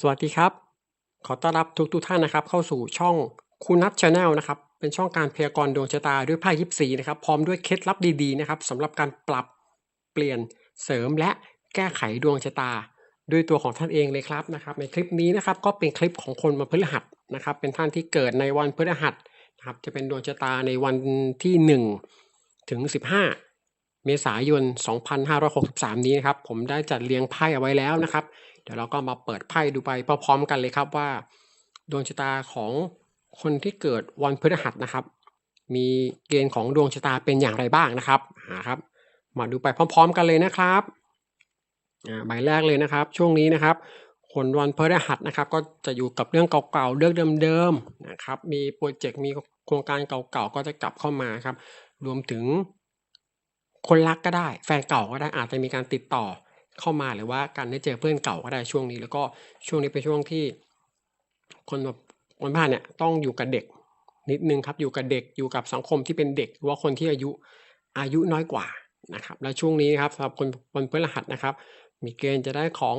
สวัสดีครับ ขอต้อนรับทุกๆท่านนะครับ เข้าสู่ช่องคุณนัท Channel นะครับ เป็นช่องการพยากรณ์ดวงชะตาด้วยไพ่ยิปซีนะครับ พร้อมด้วยเคล็ดลับดีๆนะครับสำหรับการปรับเปลี่ยนเสริมและแก้ไขดวงชะตา ด้วยตัวของท่านเองเลยครับนะครับ ในคลิปนี้นะครับก็เป็นคลิปของคนวันพฤหัสนะครับ เป็นท่านที่เกิดในวันพฤหัสนะครับ จะเป็นดวงชะตาในวันที่ 1 ถึง 15 เมษายน 2563 นี้นะครับผมได้จัดเรียงไพ่เอาไว้แล้วนะครับ เดี๋ยวเราก็มาเปิดไพ่ดูไปพร้อมๆกันเลยครับว่า ดวงชะตาของคนที่เกิดวันพฤหัสนะครับ มีเกณฑ์ของดวงชะตาเป็นอย่างไรบ้างนะครับอ่าครับ มาดูไปพร้อม ๆ กันเลยนะครับอ่าใบแรกเลยนะครับ ช่วงนี้นะครับคนวันพฤหัสนะครับ ก็จะอยู่กับเรื่องเก่าๆเรื่องเดิมๆนะครับ มีโปรเจกต์มีโครงการเก่าๆก็จะกลับเข้ามาครับ รวมถึง คนรักก็ได้ แฟนเก่าก็ได้อาจจะมีการติดต่อเข้ามาหรือว่าการได้เจอเพื่อนเก่าก็ได้ช่วงนี้ แล้วก็ช่วงนี้เป็นช่วงที่ คนแบบคนบ้านเนี่ยต้องอยู่กับเด็ก นิดนึงครับอยู่กับเด็กอยู่กับสังคมที่เป็นเด็กหรือว่าคนที่อายุอายุน้อยกว่านะครับและช่วงนี้ครับสำหรับคนวันพฤหัสนะครับ มีเกณฑ์จะได้ของ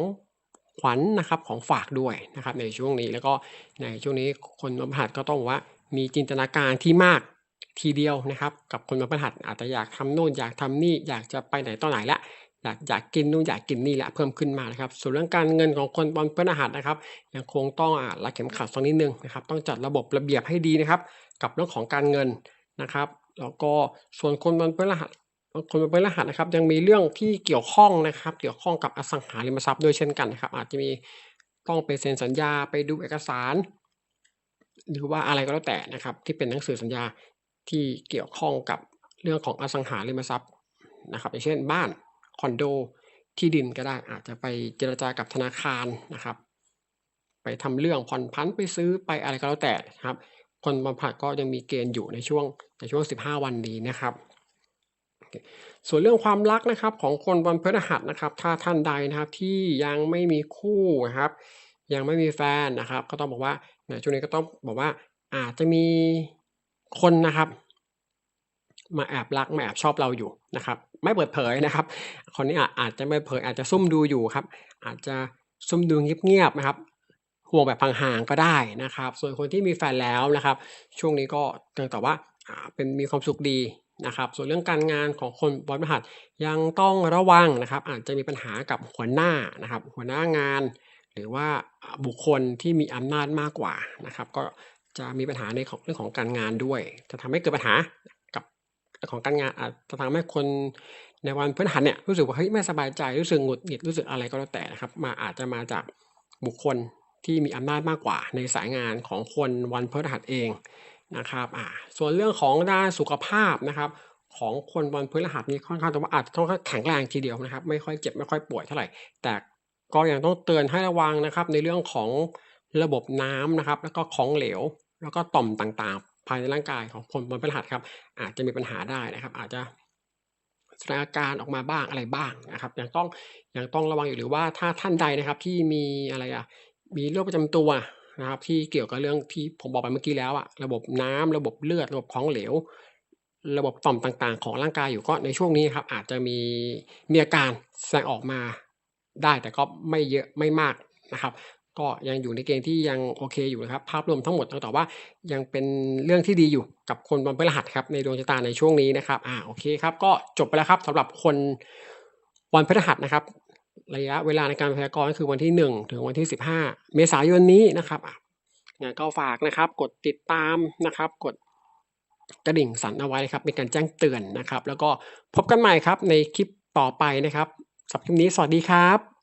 ขวัญนะครับของฝากด้วยนะครับในช่วงนี้แล้วก็ในช่วงนี้คนวันพฤหัสก็ต้องว่ามีจินตนาการที่มาก ทีเดียวนะครับ กับคนวันพฤหัสอาจจะอยากทำโน่นอยากทำนี่อยากจะไปไหนต่อไหนละอยากอยากกินนู่นอยากกินนี่แหละเพิ่มขึ้นมานะครับ ส่วนเรื่องการเงินของคนวันพฤหัสนะครับยังคงต้องอ่ารัดเข็มขัดสักนิดนึงนะครับ ต้องจัดระบบระเบียบให้ดีนะครับ กับเรื่องของการเงินนะครับแล้วก็ส่วนคนวันพฤหัสคนวันพฤหัสนะครับยังมีเรื่องที่เกี่ยวข้องนะครับ เกี่ยวข้องกับอสังหาริมทรัพย์ด้วยเช่นกันนะครับ อาจจะมีต้องไปเซ็นสัญญาไปดูเอกสาร หรือว่าอะไรก็แล้วแต่นะครับ ที่เป็นหนังสือสัญญา ที่เกี่ยวข้องกับเรื่องของอสังหาริมทรัพย์นะครับอย่างเช่นบ้านคอนโดที่ดินก็ได้อาจจะไปเจรจากับธนาคารนะครับ ไปทำเรื่องผ่อนพันไปซื้อไปอะไรก็แล้วแต่นะครับคนวันพฤหัสก็ยังมีเกณฑ์อยู่ในช่วงในช่วง 15 วันนี้นะครับ ส่วนเรื่องความรักนะครับของคนวันพฤหัสนะครับ ถ้าท่านใดนะครับที่ยังไม่มีคู่นะครับ ยังไม่มีแฟนนะครับ ก็ต้องบอกว่าในช่วงนี้ก็ต้องบอกว่าอาจจะมี คนนะครับมาแอบรักมาแอบชอบเราอยู่นะครับไม่เปิดเผยนะครับ คนนี้อาอาจจะไม่เผยอาจจะซุ่มดูอยู่ครับ อาจจะซุ่มดูเงียบๆนะครับห่วงแบบห่างๆก็ได้นะครับ ส่วนคนที่มีแฟนแล้วนะครับ ช่วงนี้ก็แต่ว่าเป็นมีความสุขดีนะครับ ส่วนเรื่องการงานของคนวันพฤหัสยังต้องระวังนะครับ อาจจะมีปัญหากับหัวหน้านะครับ หัวหน้างาน หรือว่าอ่าบุคคลที่มีอำนาจมากกว่านะครับ ก็ จะมีปัญหาในของเรื่องของการงานด้วย จะทำให้เกิดปัญหากับของการงานอาจจะทำให้คนในวันพฤหัสเนี่ยรู้สึกว่าเฮ้ยไม่สบายใจรู้สึกหงุดหงิดรู้สึกอะไรก็แล้วแต่นะครับ มาอาจจะมาจากบุคคลที่มีอำนาจมากกว่า ในสายงานของคนวันพฤหัสเองนะครับอ่าส่วนเรื่องของด้านสุขภาพนะครับ ของคนวันพฤหัสนี้ค่อนข้างจะว่าอาจจะต้องแข็งแรงทีเดียวนะครับ ไม่ค่อยเจ็บไม่ค่อยป่วยเท่าไหร่ แต่ก็ยังต้องเตือนให้ระวังนะครับ ในเรื่องของระบบน้ำนะครับ แล้วก็ของเหลว แล้วก็ต่อมต่างๆ ภายในร่างกายของคนวันพฤหัสครับ อาจจะมีปัญหาได้นะครับ อาจจะแสดงอาการออกมาบ้างอะไรบ้างนะครับยังต้องยังต้องระวังอยู่หรือว่าถ้าท่านใดนะครับที่มีอะไรอะมีโรคประจำตัวนะครับ ที่เกี่ยวกับเรื่องที่ผมบอกไปเมื่อกี้แล้วอะระบบน้ำระบบเลือด ระบบของเหลว ระบบต่อมต่างๆ ของร่างกายอยู่ก็ในช่วงนี้ครับ อาจจะมีมีอาการแสดงออกมาได้แต่ก็ไม่เยอะไม่มากนะครับ ก็ยังอยู่ในเกณฑ์ที่ยังโอเคอยู่นะครับ ภาพรวมทั้งหมดต้องตอบว่ายังเป็นเรื่องที่ดีอยู่กับคนวันพฤหัสครับในดวงชะตาในช่วงนี้นะครับอ่าโอเคครับก็จบไปแล้วครับสำหรับคนวันพฤหัสนะครับ ระยะเวลาในการพยากรณ์ก็คือวันที่ 1 ถึงวันที่ 15 เมษายนนี้นะครับอะงั้นก็ฝากนะครับ กดติดตามนะครับ กดกระดิ่งสั่นเอาไว้ครับเป็นการแจ้งเตือนนะครับ แล้วก็พบกันใหม่ครับในคลิปต่อไปนะครับสำหรับคลิปนี้สวัสดีครับ